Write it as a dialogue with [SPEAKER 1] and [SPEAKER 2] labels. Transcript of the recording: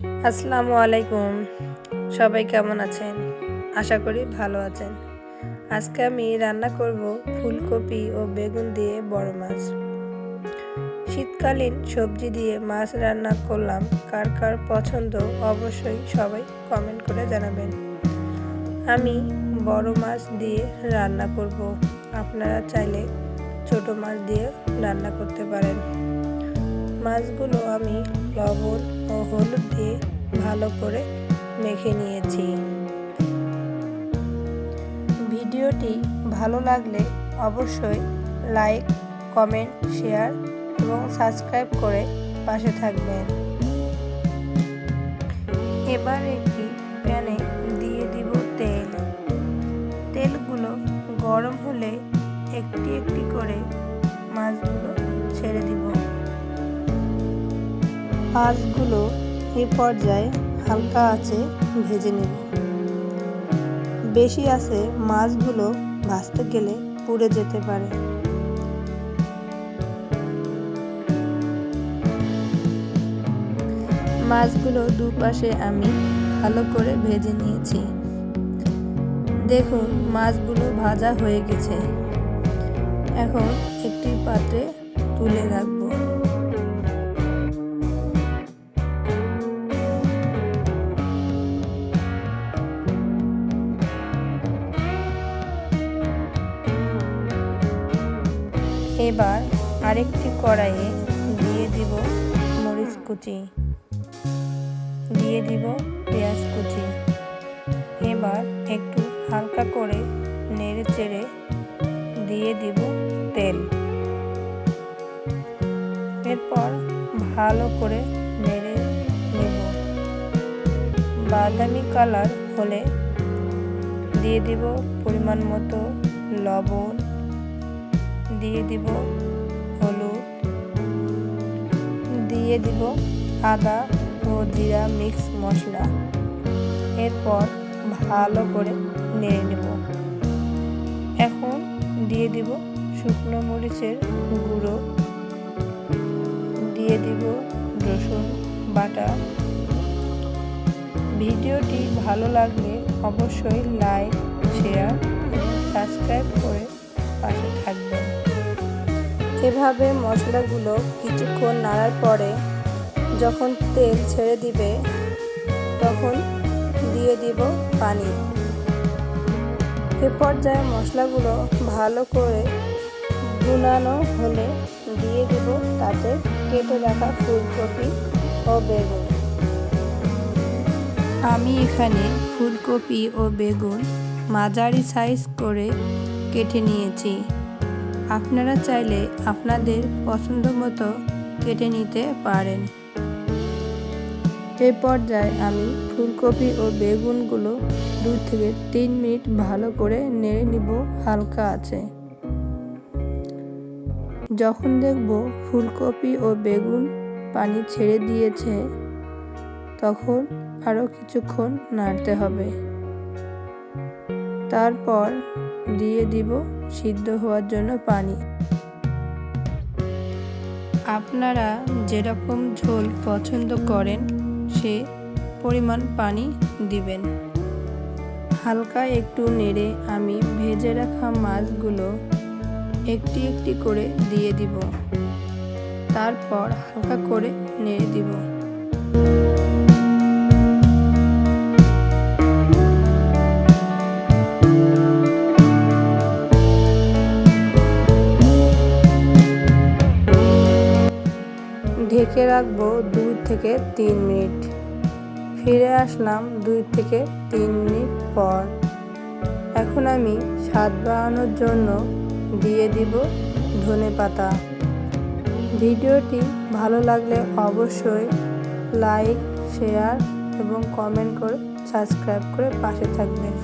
[SPEAKER 1] আসসালামু আলাইকুম। সবাই কেমন আছেন? আশা করি ভালো আছেন। আজকে আমি রান্না করব ফুলকপি ও বেগুন দিয়ে বড় মাছ। শীতকালীন সবজি দিয়ে মাছ রান্না করলাম। কার কার পছন্দ অবশ্যই সবাই কমেন্ট করে জানাবেন। আমি বড় মাছ দিয়ে রান্না করব। আপনারা চাইলে ছোট মাছ দিয়ে রান্না করতে পারেন। মাছগুলো আমি লবণ ও হলুদ দিয়ে ভালো করে মেখে নিয়েছি। ভিডিওটি ভালো লাগলে অবশ্যই লাইক, কমেন্ট, শেয়ার এবং সাবস্ক্রাইব করে পাশে থাকবেন। এবার একটি প্যানে দিয়ে দিব তেল। তেলগুলো গরম হলে একটি একটি করে মাছগুলো ছেড়ে দিব। মাছগুলো এই পর্যায়ে হালকা আছে, ভেজে নেব। বেশি আছে মাছগুলো ভাজতে গেলে পুড়ে যেতে পারে। মাছগুলো দুপাশে আমি ভালো করে ভেজে নিয়েছি। দেখুন, মাছগুলো ভাজা হয়ে গেছে। এখন একটি পাত্রে তুলে রাখব। এবার আরেকটি কড়াইয়ে দিয়ে দিব মরিচ কুচি। দিয়ে দিব পেঁয়াজ কুচি। এবার একটু হালকা করে নেড়ে চেড়ে দিয়ে দিব তেল। এরপর ভালো করে নেড়ে নেব। বাদামি কালার হলে দিয়ে দিব পরিমাণ মতো লবণ। দিয়ে দিব হলুদ, দিয়ে দিব আদা ও জিরা মিক্স মশলা। এরপর ভালো করে নেড়ে নেব। এখন দিয়ে দিব শুকনো মরিচের গুঁড়ো। দিয়ে দিব রসুন বাটা। ভিডিওটি ভালো লাগলে অবশ্যই লাইক, শেয়ার, সাবস্ক্রাইব করে পাশে থাকবেন। এভাবে মশলাগুলো কিছুক্ষণ নাড়ার পরে যখন তেল ছেড়ে দিবে, তখন দিয়ে দিব পানি। এ পর্যায়ে মশলাগুলো ভালো করে গুনানো হলে দিয়ে দিব তাতে কেটে রাখা ফুলকপি ও বেগুন। আমি এখানে ফুলকপি ও বেগুন মাঝারি সাইজ করে কেটে নিয়েছি। আপনারা চাইলে আপনাদের পছন্দ মতো কেটে নিতে পারেন। এই পর্যায়ে আমি ফুলকপি ও বেগুনগুলো দু থেকে তিন মিনিট ভালো করে নেড়ে নিব, হালকা আছে। যখন দেখব ফুলকপি ও বেগুন পানি ছেড়ে দিয়েছে, তখন আরও কিছুক্ষণ নাড়তে হবে। তারপর দিয়ে দিব সিদ্ধ হওয়ার জন্য পানি। আপনারা যেরকম ঝোল পছন্দ করেন, সে পরিমাণ পানি দিবেন। হালকা একটু নেড়ে আমি ভেজে রাখা মাছগুলো একটি একটি করে দিয়ে দিব। তারপর হালকা করে নেড়ে দিব। ঢেকে রাখব দুই থেকে তিন মিনিট। ফিরে আসলাম দুই থেকে তিন মিনিট পর। এখন আমি স্বাদ বাড়ানোর জন্য দিয়ে দিব ধনে পাতা। ভিডিওটি ভালো লাগলে অবশ্যই লাইক, শেয়ার এবং কমেন্ট করে সাবস্ক্রাইব করে পাশে থাকবেন।